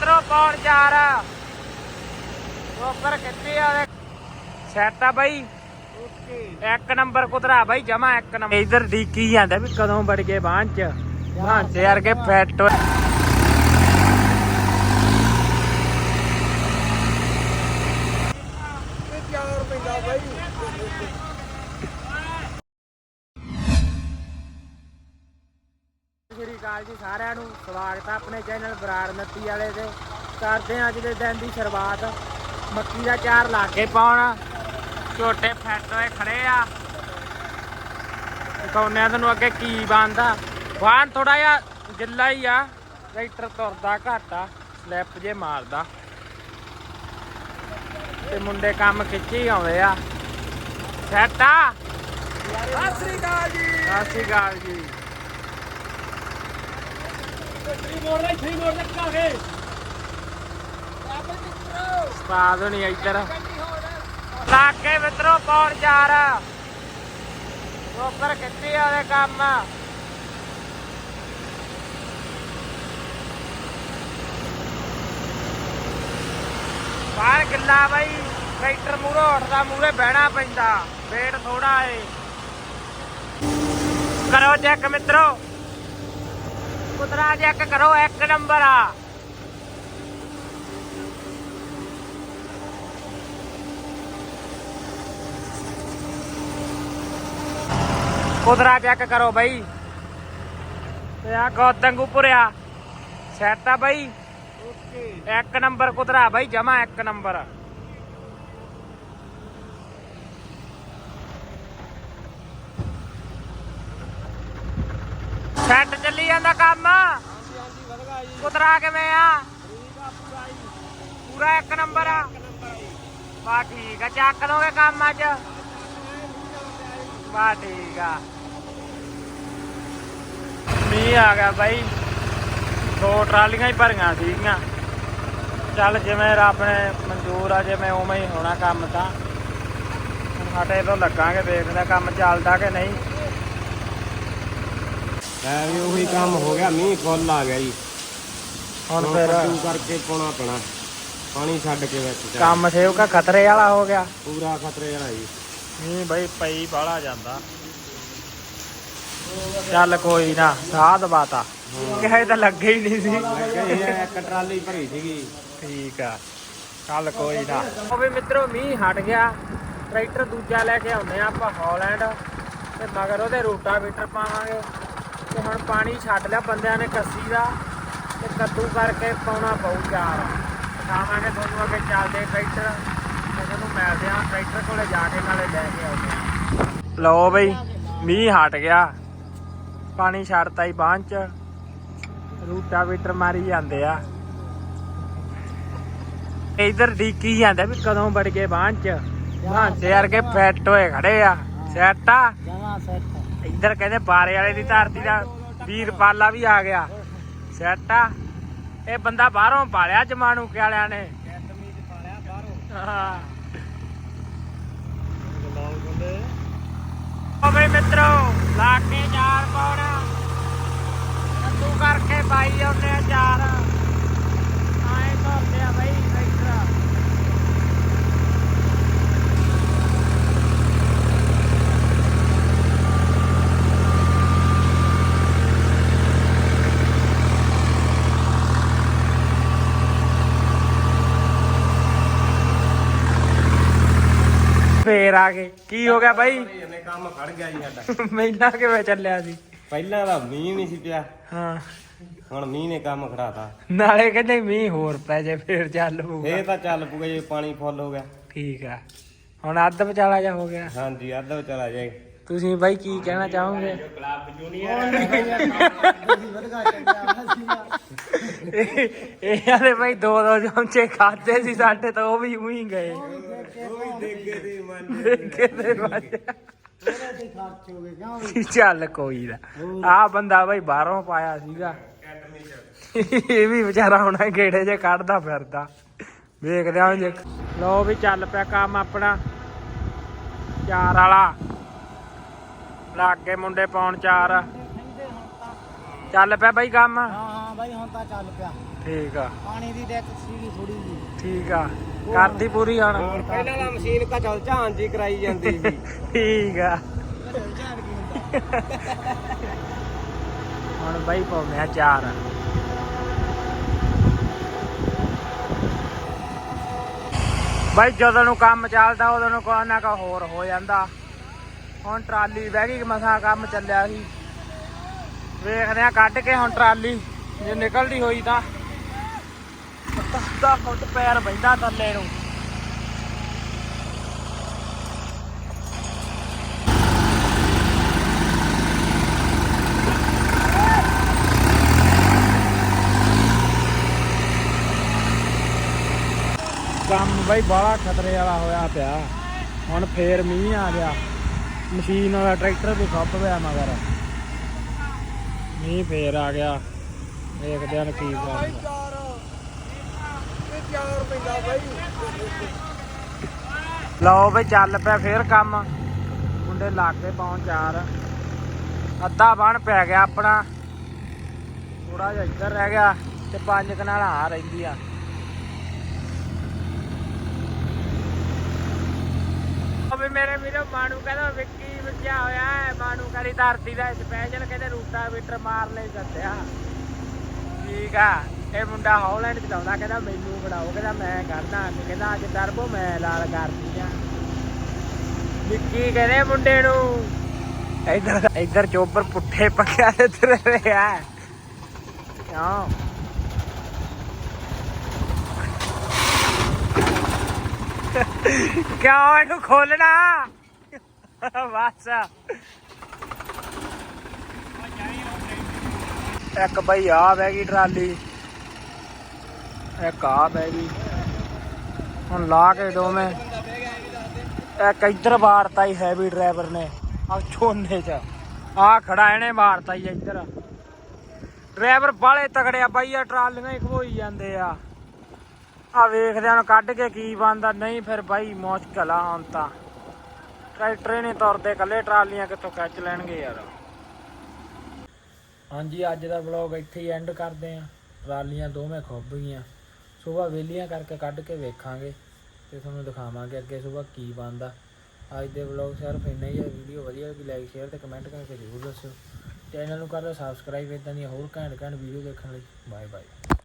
ਮਿੱਤਰੋ ਪੌਣ ਚਾਰ? ਉੱਪਰ ਕਿੱਥੇ ਆ ਸੈਟ ਆ ਬਾਈ। ਇੱਕ ਨੰਬਰ ਕੁਤਰਾ ਬਾਈ, ਜਮਾ ਇੱਕ ਨੰਬਰ। ਇਧਰ ਡੀਕੀ ਜਾਂਦਾ ਵੀ ਕਦੋਂ ਵੜ ਗਏ ਬਾਂਹ ਚ? ਬਾਂਹ ਚ ਯਾਰ ਕੇ ਫਿੱਟ ਸ੍ਰੀ ਅਕਾਲ ਜੀ ਸਾਰਿਆਂ ਨੂੰ ਸਵਾਗਤ ਹੈ ਆਪਣੇ ਚੈਨਲ ਬਰਾੜ ਨੱਤੀ ਵਾਲੇ ਦੇ ਕਰਦੇ ਹਾਂ ਅੱਜ ਦੇ ਦਿਨ ਦੀ ਸ਼ੁਰੂਆਤ। ਮੱਕੀ ਦਾ ਚਾਰ ਲਾ ਕੇ ਪਾਉਣ। ਝੋਟੇ ਫੈਟ ਹੋਏ ਖੜੇ ਆ। ਦਿਖਾਉਂਦੇ ਆ ਤੁਹਾਨੂੰ ਅੱਗੇ ਕੀ ਬਣਦਾ। ਵਾਹਨ ਥੋੜਾ ਜਿਹਾ ਗਿੱਲਾ ਹੀ ਆ। ਟਰੈਕਟਰ ਤੁਰਦਾ ਘੱਟ ਆ ਸਲਿੱਪ ਜੇ ਮਾਰਦਾ। ਤੇ ਮੁੰਡੇ ਕੰਮ ਖਿੱਚੀ ਆਉਂਦੇ ਆ। ਸੈਟ ਆ। ਸਤਿ ਸ੍ਰੀ ਅਕਾਲ ਜੀ। ਸਤਿ ਸ਼੍ਰੀ ਅਕਾਲ ਜੀ। ਉਸਤਾਦ ਹੋਣੀ ਇੱਧਰ। ਲਾ ਕੇ ਮਿੱਤਰੋ ਪੌਣ ਚਾਰ। ਉੱਪਰ ਕਿੱਥੇ ਆ ਉਹਦੇ ਕੰਮ। ਬਾਹਰ ਗਿੱਲਾ ਬਾਈ ਟਰੈਕਟਰ ਮੂਹਰੋਂ ਉੱਠਦਾ ਮੂਹਰੇ ਬਹਿਣਾ ਪੈਂਦਾ। ਵੇਟ ਥੋੜਾ ਏ। ਕਰੋ ਚੈੱਕ ਮਿੱਤਰੋ। ਕੁਤਰਾ ਚੈੱਕ ਕਰੋ ਇੱਕ ਨੰਬਰ ਆ ਕੁਦਰਾ ਚੈੱਕ ਕਰੋ ਬਈ ਤੇ ਆ ਗੌਤੰਗੂ ਪੁਰਿਆ ਸੈਟ ਆ ਬਈ ਓਕੇ ਇੱਕ ਨੰਬਰ ਕੁਦਰਾ ਬਈ ਜਮਾ ਇੱਕ ਨੰਬਰ ਸੈੱਟ ਚੱਲੀ ਜਾਂਦਾ ਕੰਮ। ਹਾਂਜੀ ਹਾਂਜੀ ਵਧਗਾ ਜੀ ਕੁਦਰਾ ਕਿਵੇਂ ਆ? ਠੀਕ ਆ ਪੂਰਾ ਜੀ ਪੂਰਾ ਇੱਕ ਨੰਬਰ ਆ। ਬਾ ਠੀਕ ਆ, ਚੱਕ ਦੋਗੇ ਕੰਮ ਅੱਜ। ਬਾ ਠੀਕ ਆ। ਮੀ ਆ ਗਿਆ ਬਾਈ। ਦੋ ਟਰਾਲੀਆਂ ਹੀ ਭਰੀਆਂ ਸੀਗੀਆਂ। ਚੱਲ ਜਿਵੇਂ ਰੱਬ ਨੇ ਮਨਜ਼ੂਰ ਆ, ਜਿਵੇਂ ਉਵੇਂ ਹੀ ਹੋਣਾ ਕੰਮ ਤਾਂ। ਸਾਡੇ ਤੋਂ ਲੱਗਾਂਗੇ, ਦੇਖਦੇ ਕੰਮ ਚੱਲਦਾ ਕਿ ਨਹੀਂ। ਲੈ ਵੀ ਉਹੀ ਕੰਮ ਹੋ ਗਿਆ ਮੀਂਹ ਫੁੱਲ ਆ ਗਿਆ ਜੀ। ਹੁਣ ਫਿਰ ਕੱਦੂ ਕਰਕੇ ਪਾਉਣਾ ਪੈਣਾ ਪਾਣੀ ਛੱਡ ਕੇ ਵਿੱਚ ਚੱਲ। ਕੰਮ ਸੇਵਕਾ ਖਤਰੇ ਵਾਲਾ ਹੋ ਗਿਆ। ਪੂਰਾ ਖਤਰੇ ਵਾਲਾ ਜੀ। ਨਹੀਂ ਬਈ ਪਈ ਬਾਹਲਾ ਜਾਂਦਾ। ਚੱਲ ਕੋਈ ਨਾ ਸਾਧ ਬਾਤਾ ਕਿਸੇ ਤਾਂ ਲੱਗੇ ਹੀ ਨਹੀਂ ਸੀ। ਇੱਕ ਟਰਾਲੀ ਭਰੀ ਸੀਗੀ। ਠੀਕ ਆ ਚੱਲ ਕੋਈ ਨਾ। ਉਹ ਵੀ ਮਿੱਤਰੋ ਮੀਂਹ ਹਟ ਗਿਆ। ਟਰੈਕਟਰ ਦੂਜਾ ਲੈ ਕੇ ਆਉਂਦੇ ਆ ਆਪਾਂ ਹਾਲੈਂਡ ਤੇ ਮਗਰ ਉਹਦੇ ਰੋਟਾਵੇਟਰ ਪਾਵਾਂਗੇ। ਤੇ ਹੁਣ ਪਾਣੀ ਛੱਡ ਲਿਆ, ਬੰਦਿਆਂ ਨੇ ਕੱਸੀ ਦਾ ਤੇ ਕੱਦੂ ਕਰਕੇ ਪਾਉਣਾ ਪਊ ਚਾਰ। ਦਿਖਾਵਾਂਗੇ ਤੁਹਾਨੂੰ ਅੱਗੇ ਚੱਲਦੇ ਟਰੈਕਟਰ, ਤੇ ਤੁਹਾਨੂੰ ਮਿਲਦੇ ਆ, ਟਰੈਕਟਰ ਕੋਲੇ ਜਾ ਕੇ ਨਾਲੇ ਲੈ ਕੇ ਆਉਂਦੇ ਲਓ ਬਈ, ਮੀਂਹ ਹਟ ਗਿਆ। ਪਾਣੀ ਛੱਡਤਾ ਹੀ ਬਾਂਹ ਚ। ਰੂਟਾਵੇਟਰ ਮਾਰੀ ਜਾਂਦੇ ਆ। ਇਧਰ ਡੀਕੀ ਜਾਂਦਾ ਵੀ ਕਦੋਂ ਵੜ ਗਏ ਬਾਂਹ ਚ। ਬਾਂਹ ਚ ਯਾਰ ਕੇ ਹੋਏ ਖੜੇ ਆ। ਸੈਟ ਆ? ਜਮਾ ਸੈੱਟ ਇੱਧਰ ਕਹਿੰਦੇ ਬਾਰੇ ਵਾਲੇ ਦੀ ਧਰਤੀ ਦਾ ਵੀਰ ਵੀ ਆ ਗਿਆ। ਸੈਟ ਆ। ਇਹ ਬੰਦਾ ਬਾਹਰੋਂ ਪਾਲਿਆ ਜਮਾਨੂ ਕੇ ਵਾਲਿਆਂ ਨੇ। ਹਾਂ। ਓ ਬਈ ਮਿੱਤਰੋ ਲਾ ਕੇ ਚਾਰ ਪਾਉਣਾ ਕੱਦੂ ਕਰਕੇ ਪਾਈ ਉਹਨੇ ਆ ਚਾਰ। ਫੇਰ ਆ ਗਏ ਕੀ ਹੋ ਗਿਆ ਬਾਈ? ਇਹਨੇ ਕੰਮ ਖੜ ਗਿਆ ਜੀ ਸਾਡਾ। ਮੈਨਾਂ ਕਿਵੇਂ ਚੱਲਿਆ ਸੀ? ਪਹਿਲਾਂ ਤਾਂ ਮੀਂਹ ਨਹੀਂ ਸੀ ਪਿਆ। ਹਾਂ। ਹੁਣ ਮੀਂਹ ਨੇ ਕੰਮ ਖੜਾਤਾ। ਨਾਲੇ ਕਹਿੰਦੇ ਮੀਂਹ ਹੋਰ ਪੈ ਜੇ ਫੇਰ ਚੱਲ ਪਊਗਾ। ਇਹ ਤਾਂ ਚੱਲ ਪੂਗਾ ਜੇ ਪਾਣੀ ਫੁੱਲ ਹੋ ਗਿਆ। ਠੀਕ ਆ। ਹੁਣ ਅੱਧ ਵਿਚਾਲਾ ਜਾ ਹੋ ਗਿਆ। ਹਾਂਜੀ ਅੱਧਾ ਚਲਾ ਜਾਏ ਤੁਸੀਂ ਬਾਈ ਕੀ ਕਹਿਣਾ ਚਾਹੋਗੇ? ਇਹ ਇਹ ਵਾਲੇ ਬਾਈ ਦੋ ਦੋ ਚਮਚੇ ਖਾਦੇ ਸੀ ਸਾਡੇ ਤਾਂ ਉਹ ਵੀ ਉਹੀ ਗਏ। ਕਿਤੇ ਵਾਜਿਆ ਚੱਲ ਕੋਈ ਨਾ। ਆ ਬੰਦਾ ਬਾਈ ਬਾਹਰੋਂ ਪਾਇਆ ਸੀਗਾ। ਇਹ ਵੀ ਵਿਚਾਰਾ ਹੁਣ ਗੇੜੇ ਜੇ ਕੱਢਦਾ ਫਿਰਦਾ। ਵੇਖਦੇ ਹਾਂ ਜੇ। ਲੋ ਵੀ ਚੱਲ ਪਿਆ ਕੰਮ ਆਪਣਾ। ਚਾਰ ਵਾਲਾ। ਲੱਗ ਗਏ ਮੁੰਡੇ ਪਾਉਣ ਚਾਰ। ਚੱਲ ਪਿਆ ਬਾਈ ਕੰਮ? ਹਾਂ ਹਾਂ ਬਾਈ ਹੁਣ ਤਾਂ ਚੱਲ ਪਿਆ। ਠੀਕ ਆ। ਪਾਣੀ ਦੀ ਡੈਕ ਸੀਗੀ ਥੋੜੀ ਜੀ। ਠੀਕ ਆ। ਕਰਦੀ ਪੂਰੀ ਹੁਣ? ਪਹਿਲਾਂ ਤਾਂ ਮਸ਼ੀਨ ਕਾ ਚਲ ਝਾਂਜ ਜੀ ਕਰਾਈ ਜਾਂਦੀ ਸੀ। ਠੀਕ ਆ। ਹੁਣ ਬਾਈ ਪਾਉਂਦੇ ਆ ਚਾਰ। ਬਾਈ ਜਦੋਂ ਨੂੰ ਕੰਮ ਚੱਲਦਾ ਉਦੋਂ ਨੂੰ ਕੋਈ ਨਾ ਕੋਈ ਹੋਰ ਹੋ ਜਾਂਦਾ। ਹੁਣ ਟਰਾਲੀ ਬਹਿ ਗਈ, ਮਸਾ ਕੰਮ ਚੱਲਿਆ ਸੀ। ਵੇਖਦੇ ਆ ਕੱਢ ਕੇ ਹੁਣ ਟਰਾਲੀ, ਜੇ ਨਿਕਲਦੀ ਹੋਈ ਤਾਂ। ਅੱਧਾ ਫੁੱਟ ਪੈਰ ਬੈਂਦਾ ਥੱਲੇ ਨੂੰ। ਕੰਮ ਬਈ ਬਾਹਲਾ ਖਤਰੇ ਵਾਲਾ ਹੋਇਆ ਪਿਆ। ਹੁਣ ਫੇਰ ਮੀਂਹ ਆ ਗਿਆ। ਮਸ਼ੀਨ ਵਾਲਾ ਟਰੈਕਟਰ ਵੀ ਖੱਪ ਪਿਆ ਮਗਰ। ਮੀਂਹ ਫੇਰ ਆ ਗਿਆ। ਦੇਖਦੇ ਹਾਂ ਕੀ ਬਣਦਾ। ਲਓ ਬਈ ਚੱਲ ਪਿਆ ਫੇਰ ਕੰਮ। ਮੁੰਡੇ ਲਾਗੇ ਪਹੁੰਚ ਚਾਰ ਅੱਧਾ ਬਣ ਪੈ ਗਿਆ ਆਪਣਾ। ਥੋੜਾ ਜਿਹਾ ਇੱਧਰ ਰਹਿ ਗਿਆ ਤੇ ਪੰਜ ਕਨਾਲ ਆ ਰਹਿੰਦੀ ਆ। ਮੇਰੇ ਵੀਰੋ ਮਾਨੂ ਕਹਿੰਦਾ ਵਿੱਕੀ ਵਿੱਕਿਆ ਹੋਇਆ ਹੈ ਮਾਨੂ ਕਰੀ ਧਰਤੀ ਦਾ ਸਪੈਸ਼ਲ ਕਹਿੰਦੇ ਰੂਟਾ ਮੀਟਰ ਮਾਰ ਲਈ ਸੱਤਿਆ ਠੀਕ ਆ, ਇਹ ਮੁੰਡਾ ਹੌਲੈਂਡ ਚਲਾਉਂਦਾ ਕਹਿੰਦਾ ਮੈਨੂੰ ਬਣਾਓ ਕਹਿੰਦਾ ਮੈਂ ਕਰਦਾ ਕਹਿੰਦਾ ਅੱਜ ਟਰਬੋ ਮੈਂ ਲਾਲ ਕਰਦੀ ਆ। ਵਿੱਕੀ ਕਹਿੰਦੇ ਮੁੰਡੇ ਨੂੰ, ਇੱਧਰ ਇੱਧਰ ਚੋਬਰ ਪੁੱਠੇ ਪੱਕਿਆ ਇੱਧਰ ਰਿਹਾ ਕਿਉਂ? ਕਿਉਂ ਇਹਨੂੰ ਖੋਲਣਾ? ਬਸ। ਇੱਕ ਬਈ ਆ ਬਹਿ ਗਈ ਟਰਾਲੀ। ਇੱਕ ਆ ਬਹਿ ਗਈ। ਹੁਣ ਲਾ ਕੇ ਦੋਵੇਂ। ਇੱਕ ਇੱਧਰ ਮਾਰਤਾ ਹੀ ਹੈਵੀ ਡਰਾਈਵਰ ਨੇ। ਆ ਛੋਨੇ ਚ। ਆ ਖੜਾ ਇਹਨੇ ਮਾਰਤਾ ਹੀ ਇੱਧਰ। ਡਰਾਈਵਰ ਬਾਲੇ ਤਗੜਿਆ ਬਾਈ ਆ ਟਰਾਲੀਆਂ ਹੀ ਖੋਈ ਜਾਂਦੇ ਆ। ਆ ਵੇਖਦੇ ਹਾਂ ਕੱਢ ਕੇ ਕੀ ਬਣਦਾ। ਨਹੀਂ ਫਿਰ ਬਾਈ, ਮੁਸ਼ਕਲ ਆ ਹੁਣ ਤਾਂ। ਟਰੈਕਟਰ ਹੀ ਨਹੀਂ ਤੁਰਦੇ ਕੱਲੇ ਟਰਾਲੀਆਂ ਕਿੱਥੋਂ ਖਿੱਚ ਲੈਣਗੇ ਯਾਰ। ਹਾਂਜੀ, ਅੱਜ ਦਾ ਵਲੌਗ ਇੱਥੇ ਹੀ ਐਂਡ ਕਰਦੇ ਆ ਟਰਾਲੀਆਂ ਦੋਵੇਂ ਖੁੱਭ ਗਈਆਂ। ਸਵੇਰ ਵੇਲੀਆਂ ਕਰਕੇ ਕੱਢ ਕੇ ਵੇਖਾਂਗੇ ਤੇ ਤੁਹਾਨੂੰ ਦਿਖਾਵਾਂਗੇ ਅੱਗੇ ਸਵੇਰ ਕੀ ਬਣਦਾ। ਅੱਜ ਦੇ ਵਲੌਗ ਸਿਰਫ ਇੰਨਾ ਹੀ ਹੈ ਵੀਡੀਓ ਵਧੀਆ ਲੱਗੀ ਲਾਈਕ ਸ਼ੇਅਰ ਤੇ ਕਮੈਂਟ ਕਰਕੇ ਜ਼ਰੂਰ ਦੱਸਿਓ। ਚੈਨਲ ਨੂੰ ਕਰੋ ਸਬਸਕ੍ਰਾਈਬ ਇਦਾਂ ਦੀਆਂ ਹੋਰ ਘੈਂਟ ਘੈਂਟ ਵੀਡੀਓ ਦੇਖਣ ਲਈ। Bye bye